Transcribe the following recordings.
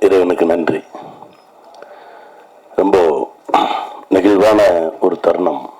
இறைவனுக்கு நன்றி. ரொம்ப நெகிழ்வான ஒரு தருணம்.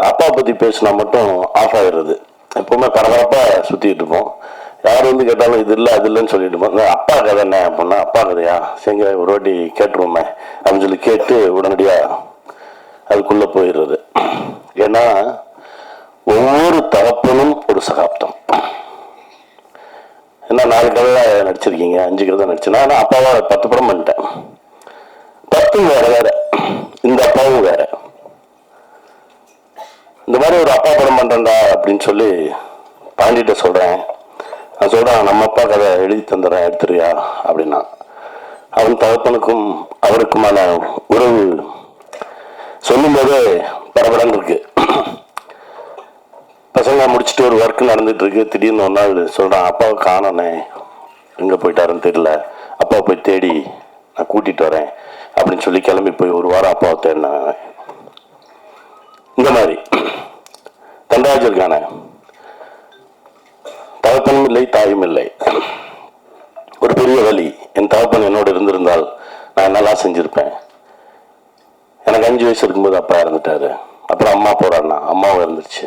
அப்பா பத்தி பேசினா மட்டும் ஆஃப் ஆயிடுறது. எப்பவுமே பரபரப்பா சுத்திட்டு இருப்போம். யார் வந்து கேட்டாலும் இது இல்லை அது இல்லைன்னு சொல்லிட்டு இருப்போம். அப்பா கதை என்ன அப்படின்னா அப்பா கதையா? சரிங்க ஒரு வாட்டி கேட்டுருவோமே. அப்படின்னு சொல்லி கேட்டு உடனடியா அதுக்குள்ள போயிடுறது. ஏன்னா ஒவ்வொரு தகப்பனும் ஒரு சகாப்தம். என்ன நாலு கதை நடிச்சிருக்கீங்க அஞ்சு கதை நடிச்சேன். நான் அப்பாவா பத்து படம் பண்ணிட்டேன். பத்தும் வேற வேற. இந்த அப்பாவும் வேற. இந்த மாதிரி ஒரு அப்பா படம் பண்றேன்டா அப்படின்னு சொல்லி பாண்டிட்ட சொல்றேன். நான் சொல்றேன் நம்ம அப்பா கதை எழுதி தந்துடுறேன் எடுத்துறியா அப்படின்னா. அவன் தகப்பனுக்கும் அவருக்குமான உறவு சொல்லும்போதே பரபரன்னு இருக்கு. பசங்க முடிச்சுட்டு ஒரு ஒர்க் நடந்துட்டு இருக்கு திடீர்னு ஒன்றா நாள் சொல்றான் அப்பாவை காணனே எங்க போயிட்டாருன்னு தெரியல. அப்பா போய் தேடி நான் கூட்டிட்டு வரேன். அப்படின்னு சொல்லி கிளம்பி போய் ஒரு வாரம் அப்பாவை தேடினாங்க இந்த மாதிரி. தண்டராஜருக்கான தகப்பனும் இல்லை தாயும் இல்லை. ஒரு பெரிய வழி என் தகப்பன் என்னோட இருந்திருந்தால் நான் நல்லா செஞ்சிருப்பேன்? எனக்கு அஞ்சு வயசு இருக்கும்போது அப்பா இறந்துட்டாரு. அப்புறம் அம்மா போறான்னா அம்மாவும் இருந்துச்சு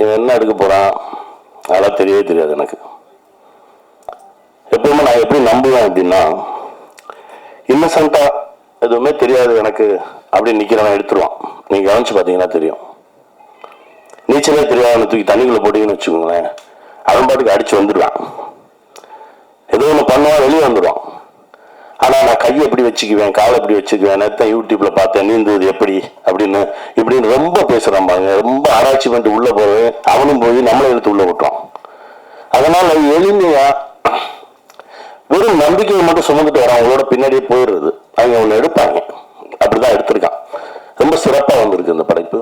இவன் என்ன எடுக்க போறான்? அதெல்லாம் தெரியவே தெரியாது எனக்கு. எப்பவுமே நான் எப்படி நம்புவேன் அப்படின்னா இன்னசென்ட்டா எதுவுமே தெரியாது எனக்கு அப்படி நிக்கிறவன் எடுத்துருவான். நீங்க கவனிச்சு பாத்தீங்கன்னா தெரியும். நீச்சலே தெரியாதவனை தூக்கி தண்ணிக்குள்ள போட்டிங்கன்னு வச்சுக்கோங்களேன். அவன் பாட்டுக்கு அடிச்சு வந்துடுவான் ஏதோ ஒன்று பண்ணுவான் வெளியே வந்துடுவான் ஆனால் நான் கையை எப்படி வச்சுக்குவேன் காலை எப்படி வச்சுக்குவேன் நேரத்தை யூடியூப்ல பார்த்தேன் நீந்துவது எப்படி அப்படின்னு இப்படின்னு ரொம்ப பேசுறான் பாருங்க. ரொம்ப ஆராய்ச்சி பண்ணிட்டு உள்ளே போய் அவனும் போய் நம்மளை எடுத்து உள்ளே விட்டுறோம் அதனால் எளிமையாக வெறும் நம்பிக்கையை மட்டும் சுமந்துட்டு வரான் அவங்களோட பின்னாடியே போயிடுறது. அவங்க ஒன்று எடுப்பாங்க. அப்படிதான் எடுத்திருக்கான். ரொம்ப சிறப்பா வந்திருக்கு இந்த படைப்பு.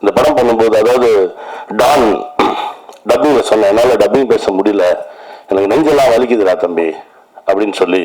இந்த படம் பண்ணும்போது அதாவது டான் டப்பிங்கில் சொன்னேன் என்னால் டப்பிங் பேச முடியல. எனக்கு நெஞ்செல்லாம் வலிக்குதுடா தம்பி அப்படின்னு சொல்லி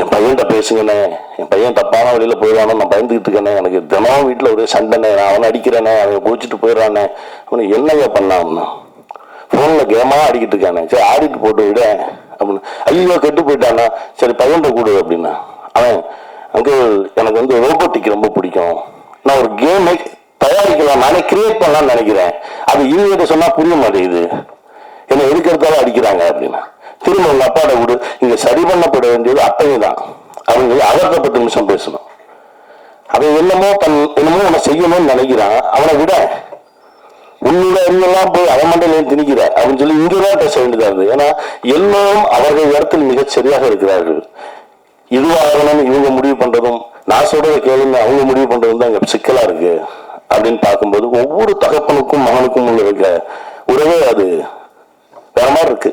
என் பையன்கிட்ட பேசுங்கண்ணே. என் பையன் தப்பான வழியில் போயிடுவானோ நான் பயந்துகிட்டு இருக்கேனே எனக்கு தினமும் வீட்டில் ஒரே சண்டைண்ணே. நான் அவனை அடிக்கிறேனே அவன் குளிச்சுட்டு போயிடுறானே. அவனுக்கு என்னங்க பண்ணான்னு ஃபோனில் கேமாக ஆடிக்கிட்டு இருக்கானே. சரி ஆடிட்டு போட்டு விட. அப்படின்னு. ஐயோ கெட்டு போயிட்டானா? சரி பையன்கிட்ட கூடு அப்படின்னா. அவன் அங்கே எனக்கு வந்து ரோபோட்டிக் ரொம்ப பிடிக்கும். நான் ஒரு கேமை தயாரிக்கலாம். நானே கிரியேட் பண்ணலாம்னு நினைக்கிறேன். அது இது சொன்னால் புரிய மாட்டேங்குது. என்னை எடுக்கிறதால அடிக்கிறாங்க அப்படின்னா. திரும்ப உங்க அப்பாட விடு. இங்க சரி பண்ணப்பட வேண்டியது அப்பையும் தான் அவங்க அவர்கிட்ட பத்து நிமிஷம் பேசணும். அவன் என்னமோ தன் என்னமோ அவனை செய்யணும்னு நினைக்கிறான். அவனை விட உன்னோட அறிவெல்லாம் போய் அவன் மண்டல திணிக்கிற அப்படின்னு சொல்லி இங்கேதான் பேச வேண்டியதா இருந்தது. ஏன்னா எல்லோரும் அவர்கள் இடத்தில் மிகச் சரியாக இருக்கிறார்கள். இதுவாகணும்னு இவங்க முடிவு பண்றதும் நான் சொல்றதை கேளுங்க அவங்க முடிவு பண்றதும் தான் இங்க சிக்கலா இருக்கு. அப்படின்னு பார்க்கும்போது ஒவ்வொரு தகப்பனுக்கும் மகனுக்கும் உள்ள இருக்க உறவே அது. வேற மாதிரி இருக்கு.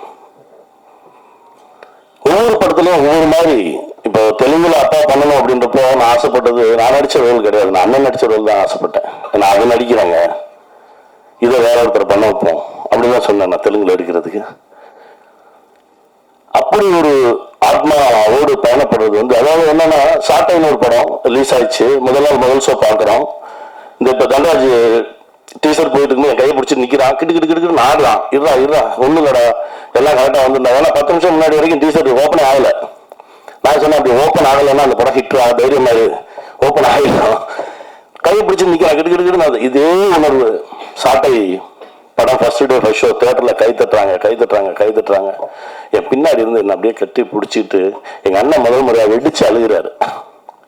படத்துலயும் ஒவ்வொரு மாதிரி. இப்போ தெலுங்குல அப்பா பண்ணணும் அப்படின்றப்போ நான் ஆசைப்பட்டது நான் நடிச்ச ரோல் கிடையாது. நான் அண்ணன் நடிச்ச ரோல் தான் ஆசைப்பட்டேன். நான் அவன் நடிக்கிறாங்க. இதை வேற ஒருத்தர் பண்ண வைப்போம். அப்படின்னு தான் சொன்னேன் நான் தெலுங்குல எடுக்கிறதுக்கு. அப்படி ஒரு ஆத்மாவோடு பயணப்படுறது வந்து அதாவது என்னன்னா சாட்டைன்னு ஒரு படம் ரிலீஸ் ஆயிடுச்சு. முதல் நாள் முதல் ஷோ பார்க்குறோம். இந்த இப்போ தண்டராஜ் டீசர் போயிட்டு இருக்கு என் கையை பிடிச்சி நிக்கிறான் கிட்டு கிட்டு கிட்டு நாடுறான் இருடா இருடா ஒன்றும் இல்லடா எல்லாம் கரெக்டாக வந்துருந்தா ஏன்னா பத்து நிமிஷம் முன்னாடி வரைக்கும் டீஷர்ட் ஓப்பன் ஆகல. நான் சொன்னேன் அப்படி ஓப்பன் ஆகலைன்னா அந்த படம் ஹிட் தைரியம் மாதிரி ஓப்பன் ஆகிடும் கையை பிடிச்சி நிக்கிறான் கிட்டு கிட்டு கிட்டு அது இதே உணர்வு. சாட்டை படம் ஃபர்ஸ்ட் டே ஃபர்ஸ்ட் ஷோ தேட்டரில் கை தட்டுறாங்க கை தட்டுறாங்க கை தட்டுறாங்க. என் பின்னாடி இருந்து என்ன அப்படியே கட்டி பிடிச்சிட்டு எங்க அண்ணன் முதல் முறையாக வெடிச்சு அழுகிறாரு.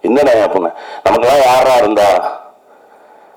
என்னண்ணே அப்படின்னு நமக்கெல்லாம் யாரா இருந்தா?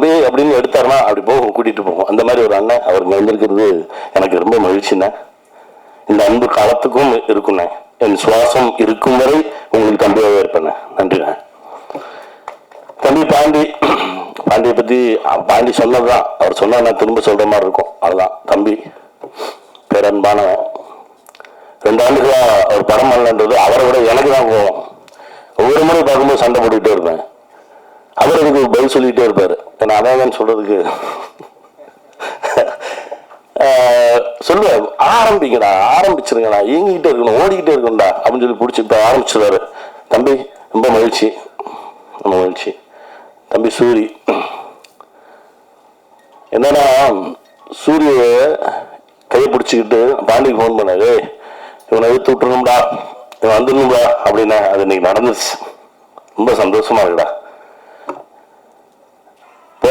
தம்பி அப்படின்னு எடுத்தாருன்னா அப்படி போகும் கூட்டிட்டு போகும் அந்த மாதிரி ஒரு அண்ணன் அவர் வந்திருக்கிறது எனக்கு ரொம்ப மகிழ்ச்சிண்ணே. இந்த அன்பு காலத்துக்கும் இருக்குண்ணே. என் சுவாசம் இருக்கும் வரை உங்களுக்கு தம்பியாக இருப்பேண்ணே நன்றிண்ணே. தம்பி பாண்டி பாண்டியை பத்தி பாண்டி சொன்னதுதான். அவர் சொன்னா நான் திரும்ப சொல்ற மாதிரி இருக்கும். அதுதான் தம்பி பேரன்பானவன் ரெண்டு ஆண்டுகளா அவர் படம் பண்ணலன்றது அவரை விட எனக்கு தான் போவோம் ஒவ்வொரு முறை பார்க்கும்போது சண்டை போட்டுக்கிட்டே இருப்பேன். அவர் எனக்கு பதில் சொல்லிக்கிட்டே இருப்பாரு. நான் அதான் சொல்றதுக்கு. சொல்கிறதுக்கு சொல்லுவேன் ஆரம்பிங்கடா ஆரம்பிச்சிருங்கடா இயங்கிக்கிட்டே இருக்கணும் ஓடிக்கிட்டே இருக்கணும்டா அப்படின்னு சொல்லி பிடிச்சி இப்போ ஆரம்பிச்சிருவாரு. தம்பி ரொம்ப மகிழ்ச்சி ரொம்ப மகிழ்ச்சி. தம்பி சூரி. என்னன்னா சூரிய கையை பிடிச்சிக்கிட்டு பாண்டிக்கு ஃபோன் பண்ணாரு இவனை எடுத்து விட்டுருணும்டா இவன் வந்துடணும்டா அப்படின்னா அது இன்னைக்கு நடந்துச்சு ரொம்ப சந்தோஷமா இருக்குடா.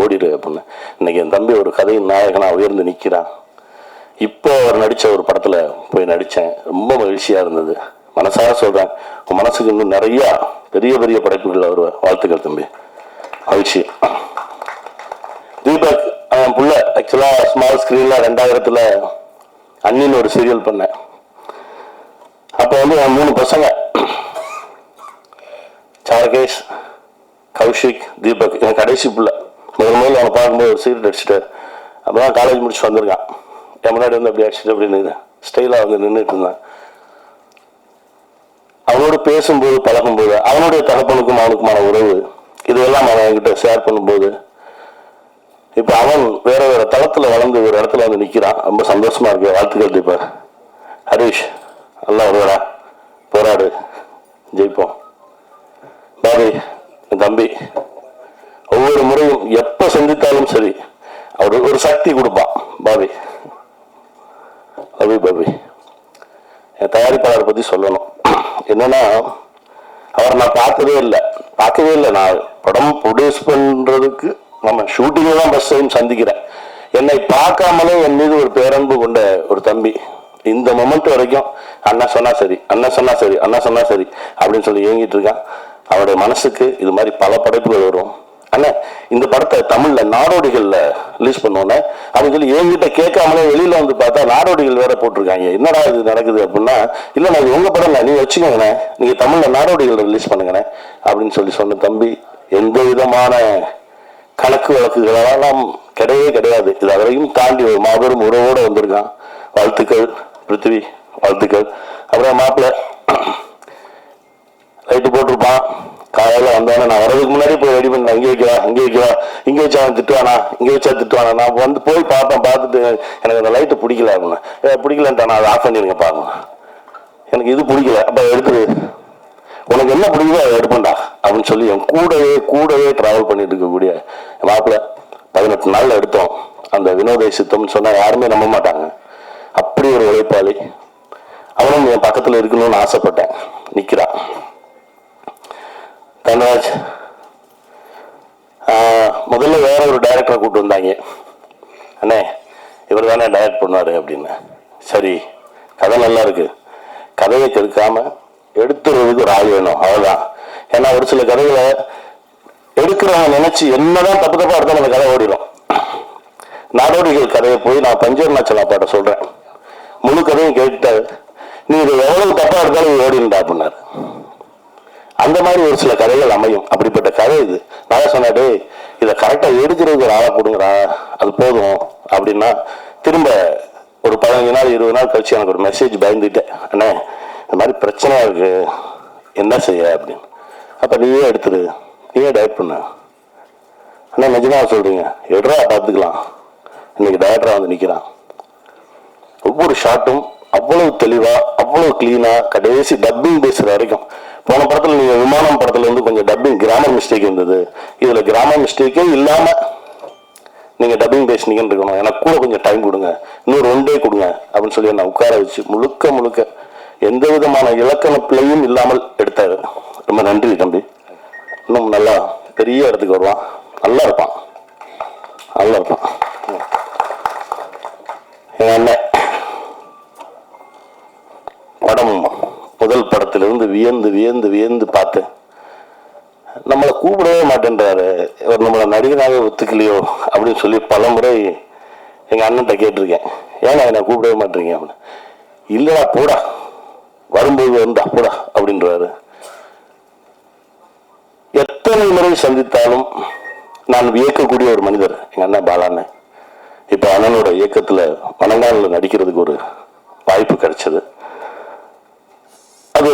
ஓடிடு அப்படின்னு. இன்னைக்கு என் தம்பி ஒரு கதையின் நாயகனாக உயர்ந்து நிற்கிறான். இப்போ அவர் நடித்த ஒரு படத்தில் போய் நடித்தேன். ரொம்ப மகிழ்ச்சியாக இருந்தது. மனசார சொல்கிறேன் உன் மனசுக்கு இன்னும் நிறையா பெரிய பெரிய படைப்புகள் வருவ. வாழ்த்துக்கள் தம்பி. மகிழ்ச்சி. தீபக் என் புள்ள. ஆக்சுவலாக ஸ்மால் ஸ்க்ரீனில் ரெண்டாயிரத்தில் அண்ணின்னு ஒரு சீரியல் பண்ணேன். அப்போ வந்து என் மூணு பசங்க. சாரகேஷ் கௌஷிக் தீபக். என் கடைசி பிள்ளை. முதல் முதல்ல அவனை பார்க்கும்போது ஒரு சீரியல் அடிச்சுட்டு அப்புறம் காலேஜ் முடிச்சு வந்திருக்கான். என் முன்னாடி வந்து அப்படி அடிச்சுட்டு அப்படி நின்று ஸ்டைலாக வந்து நின்றுட்டு இருந்தான். அவனோடு பேசும்போது பழகும்போது அவனுடைய தகப்பனுக்கும் அவனுக்குமான உறவு இதுவெல்லாம் அவன் என்கிட்ட ஷேர் பண்ணும்போது இப்போ அவன் வேற வேற தளத்தில் வளர்ந்து ஒரு இடத்துல வந்து நிக்கிறான். ரொம்ப சந்தோஷமா இருக்கு. வாழ்த்துக்கள் தீபா ஹரிஷ் நல்லா வருவாரா போராடு. ஜெயிப்போம். பாபி என் தம்பி ஒவ்வொரு முறையும் தப்பை சந்தித்தாலும் சரி அவர் ஒரு சக்தி கொடுப்பான் பாபி. பாபி பாபி. என் தயாரிப்பாளரை பற்றி சொல்லணும். என்னன்னா அவர் நான் பார்க்கவே இல்லை. பார்க்கவே இல்லை. நான் படம் ப்ரொடியூஸ் பண்ணுறதுக்கு நம்ம ஷூட்டிங்கில் தான் ஃபர்ஸ்ட் டைம் சந்திக்கிறேன். என்னை பார்க்காமலே என் மீது ஒரு பேரன்பு கொண்ட ஒரு தம்பி. இந்த மொமெண்ட் வரைக்கும் அண்ணா சொன்னா சரி அண்ணா சொன்னா சரி அண்ணா சொன்னா சரி அப்படின்னு சொல்லி இயங்கிட்டு இருக்கான். அவருடைய மனசுக்கு இது மாதிரி பல படைப்புகள் வரும். அண்ணா இந்த படத்தை தமிழ்ல நாடோடிகள்ல ரிலீஸ் பண்ணோன்னே அப்படின்னு சொல்லி என்கிட்ட கேட்காமலே வெளியில வந்து பார்த்தா நாடோடிகள் வேற போட்டிருக்காங்க. என்னடா இது நடக்குது அப்படின்னா இல்லை நான் உங்கள் உங்க படம் இல்லை நீங்க வச்சுக்கோங்கண்ணே. நீங்க தமிழ்ல நாடோடிகள் ரிலீஸ் பண்ணுங்கண்ணே. அப்படின்னு சொல்லி சொன்ன தம்பி எந்த விதமான கணக்கு வழக்குகளெல்லாம் கிடையவே கிடையாது. இது அவரையும் தாண்டி ஒரு மாபெரும் உறவோட வந்திருக்கான். வாழ்த்துக்கள் பிருத்திவி வாழ்த்துக்கள். அப்புறம் மாப்பிள்ள காலையில வந்தானே நான் வரதுக்கு முன்னாடி போய் ரெடி பண்ண அங்கே வைக்கிறா அங்கே வைக்கிறா இங்கே வச்சா அவன் திட்டுவானா இங்கே வச்சா திட்டுவானா? நான் வந்து போய் பார்த்தேன் பார்த்துட்டு எனக்கு அந்த லைட்டு பிடிக்கல அப்படின்னு. பிடிக்கலன்ட்டா நான் அதை ஆஃப் பண்ணிருங்க பாருங்க எனக்கு இது பிடிக்கல. அப்போ எடுத்துரு உனக்கு என்ன பிடிக்குதோ அதை எடுப்பேன்டா அப்படின்னு சொல்லி என் கூடவே கூடவே ட்ராவல் பண்ணிட்டு இருக்கக்கூடிய என் மாப்பிள்ள பதினெட்டு நாளில் எடுத்தோம். அந்த வினோத சித்தம்னு சொன்னால் யாருமே நம்ப மாட்டாங்க. அப்படி ஒரு உழைப்பாளி. அவனும் என் பக்கத்தில் இருக்கணும்னு ஆசைப்பட்டேன். நிற்கிறான் தனராஜ் முதல்ல வேற ஒரு டைரக்டரை கூட்டு வந்தாங்க. அண்ணே இவர் தானே டைரக்ட் பண்ணுவாரு அப்படின்னு. சரி கதை நல்லா இருக்கு. கதையை கெடுக்காம எடுத்துறதுக்கு ஒரு ஆள் வேணும் அவ்வளோதான் ஏன்னா ஒரு சில கதைகளை எடுக்கிறவங்க நினைச்சு என்னதான் தப்பு தப்பா எடுத்தாலும் அந்த கதை ஓடிடும் நாடோடிகள் கதையை போய் நான் பஞ்சவர்ணாச்சலா பாட்ட சொல்றேன். முழு கதையும் கேட்டு நீ இது எவ்வளவு தப்பா எடுத்தாலும் ஓடிண்டா அப்படின்னாரு. அந்த மாதிரி ஒரு சில கதைகள் அமையும். அப்படிப்பட்ட கதை இது. நான் சொன்னேன் இதை கரெக்டா எடுக்கிறதுக்கு ஒரு ஆளை கொடுங்கடா. அது போதும். அப்படின்னா திரும்ப ஒரு பதினஞ்சு நாள் இருபது நாள் கழிச்சு எனக்கு ஒரு மெசேஜ் பயந்துட்டேன். அண்ணே இந்த மாதிரி பிரச்சனையா இருக்கு. என்ன செய்ய? அப்படின்னு. அப்ப நீயே எடுத்துரு. நீயே டயட் பண்ண. அண்ணா நிஜமா சொல்றீங்க. எடுறா பார்த்துக்கலாம். இன்னைக்கு டைரக்டரா வந்து நிக்கிறான். ஒவ்வொரு ஷாட்டும் அவ்வளவு தெளிவா அவ்வளவு கிளீனா கடைசி டப்பிங் பேசுற வரைக்கும் போன படத்தில் நீங்கள் விமானம் படத்தில் வந்து கொஞ்சம் டப்பிங் கிராமர் மிஸ்டேக் இருந்தது. இதில் கிராமர் மிஸ்டேக்கே இல்லாமல் நீங்கள் டப்பிங் பேசுனீங்கன்னு இருக்கணும். எனக்கு கூட கொஞ்சம் டைம் கொடுங்க. இன்னும் ஒன் டே கொடுங்க அப்படின்னு சொல்லி நான் உட்கார வச்சு முழுக்க முழுக்க எந்த விதமான இலக்கண பிழையும் இல்லாமல் எடுத்தாரு. ரொம்ப நன்றி தம்பி. இன்னும் நல்லா பெரிய இடத்துக்கு வருவான். நல்லா இருப்பான். நல்லா இருப்பான். எங்கள் அண்ணன். வியந்து வியந்து வியந்து பார்த்தேன் நம்மளை கூப்பிடவே மாட்டேன்றாரு. இவர் நம்மளை நடிகனாக ஒத்துக்கலையோ அப்படின்னு சொல்லி பல முறை எங்கள் அண்ணன்ட்ட கேட்டிருக்கேன். ஏன்னா என்னை கூப்பிடவே மாட்டேறீங்க அப்படின்னு. இல்லடா போடா. வரும்போது வந்தா போடா அப்படின்றாரு. எத்தனை முறை சந்தித்தாலும் நான் வியக்கக்கூடிய ஒரு மனிதர் எங்கள் அண்ணன் பாலாண்ணன் இப்போ அண்ணனோட இயக்கத்தில் வணங்காலில் நடிக்கிறதுக்கு ஒரு வாய்ப்பு கிடைச்சது.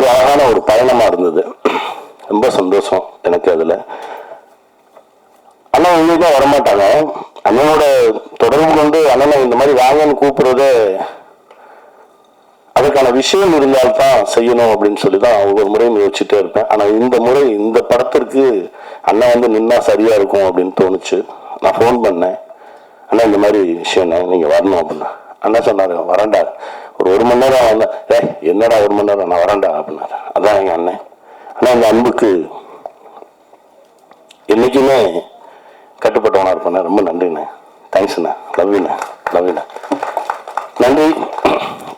ஒரு அழகான ஒரு பயணமா இருந்தது. ரொம்ப சந்தோஷம் எனக்கு அதுல. அண்ணன் எங்கேயுமே வரமாட்டாங்க. அண்ணனோட தொடர்பு கொண்டு அண்ணனை இந்த மாதிரி வாங்கன்னு கூப்பிடுறது அதுக்கான விஷயம் இருந்தால்தான் செய்யணும் அப்படின்னு சொல்லி தான் ஒவ்வொரு முறையும் யோசிச்சுட்டே இருப்பேன். ஆனா இந்த முறை இந்த படத்திற்கு அண்ணன் வந்து நின்னா சரியா இருக்கும் அப்படின்னு தோணுச்சு. நான் ஃபோன் பண்ணேன். அண்ணா இந்த மாதிரி விஷயம் நீங்க வரணும் அப்படின்னா. அண்ணா சொன்னாரு வரண்டா ஒரு ஒரு மணி நேரம் வந்தேன் ஏ என்னடா ஒரு மணி நேரம்? நான் வரேன்டா அப்படின்னாரு. அதான் எங்கள் அண்ணன். ஆனால் அந்த அன்புக்கு என்னைக்குமே கட்டுப்பட்டவனாக இருப்பேன். ரொம்ப நன்றிண்ணே. தேங்க்ஸ்ண்ணே லவ்யூண்ணே லவ்யூண்ணே நன்றி.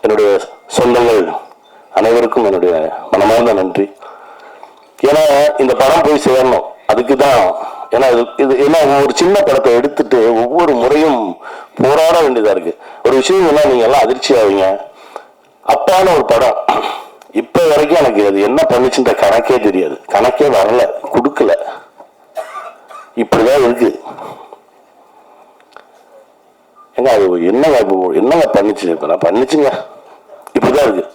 என்னுடைய சொந்தங்கள் அனைவருக்கும் என்னுடைய மனமார்ந்த நன்றி. ஏன்னா இந்த படம் போய் சேரணும். அதுக்கு தான் ஏன்னா இது இது ஏன்னா ஒரு சின்ன படத்தை எடுத்துட்டு ஒவ்வொரு முறையும் போராட வேண்டியதா இருக்கு. ஒரு விஷயம் என்ன நீங்க எல்லாம் அதிர்ச்சி ஆவீங்க. அப்பான ஒரு படம். இப்ப வரைக்கும் எனக்கு அது என்ன பண்ணுச்சுன்ற கணக்கே தெரியாது. கணக்கே வரல. கொடுக்கல. இப்படிதான் இருக்கு. ஏங்க அது என்னங்க இப்போ என்னங்க பண்ணுச்சு? இப்ப நான் பண்ணிச்சுங்க. இப்படிதான் இருக்கு.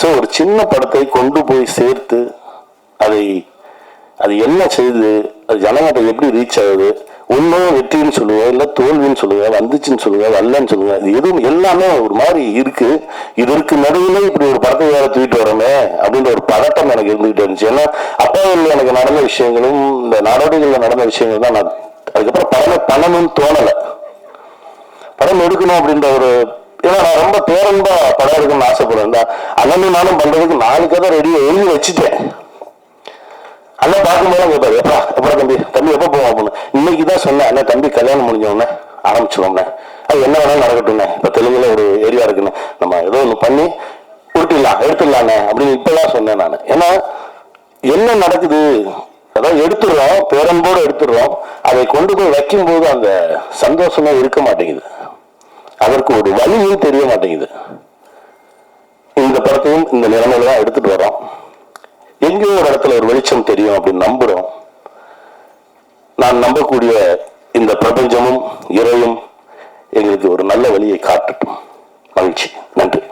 ஸோ ஒரு சின்ன படத்தை கொண்டு போய் சேர்த்து அதை அது என்ன செய்து அது ஜனங்கிட்ட எப்படி ரீச் ஆகுது? ஒன்றும் வெற்றின்னு சொல்லுங்க இல்லை தோல்வின்னு சொல்லுங்க வந்துச்சுன்னு சொல்லுங்க வரலன்னு சொல்லுங்க அது எதுவும் எல்லாமே ஒரு மாதிரி இருக்கு. இதற்கு நடுவில் இப்படி ஒரு படத்தை வேற தூக்கிட்டு வரோமே அப்படின்ற ஒரு பதட்டம் எனக்கு இருந்துகிட்டு இருந்துச்சு. ஏன்னா அப்பாவில் எனக்கு நடந்த விஷயங்களும் இந்த நாடோடிகளில் நடந்த விஷயங்கள் தான் நான் அதுக்கப்புறம் படமே பண்ணணும்னு தோணலை. படம் எடுக்கணும் அப்படின்ற ஒரு ஏன்னா நான் ரொம்ப பேரன்பா படம் எடுக்கணும்னு ஆசைப்படுறேன். அண்ணன் நானும் பண்றதுக்கு நாலு கதை ரெடியாக எழுதி வச்சுட்டேன். அண்ணன் பார்க்கும்போது கேட்பாரு எப்பா எப்பா தம்பி? தம்பி எப்போ போவோம் அப்படின்னு. இன்னைக்கு தான் சொன்னேன். அண்ணன் தம்பி கல்யாணம் முடிஞ்ச உடனே ஆரம்பிச்சிடுவோம்ண்ணே அது என்ன வேணாலும் நடக்கட்டும்ண்ணே இப்போ தெலுங்குல ஒரு ஏரியா இருக்குன்னு. நம்ம ஏதோ ஒன்று பண்ணி உருட்டிடலாம் எடுத்துடலாண்ணே அப்படின்னு இப்போதான் சொன்னேன் நான். ஏன்னா என்ன நடக்குது? அதான் எடுத்துடுறோம் பேரன்போடு எடுத்துடுறோம். அதை கொண்டு போய் வைக்கும்போது அந்த சந்தோஷமே இருக்க மாட்டேங்குது. அதற்கு ஒரு வழியும் தெரிய மாட்டேங்குது. இந்த படத்தையும் இந்த நிலைமையில தான் எடுத்துட்டு வரோம் எங்கேயோ ஒரு இடத்துல ஒரு வெளிச்சம் தெரியும் அப்படின்னு நம்புறோம். நான் நம்பக்கூடிய இந்த பிரபஞ்சமும் இறையும் எங்களுக்கு ஒரு நல்ல வழியை காட்டட்டும். மகிழ்ச்சி. நன்றி.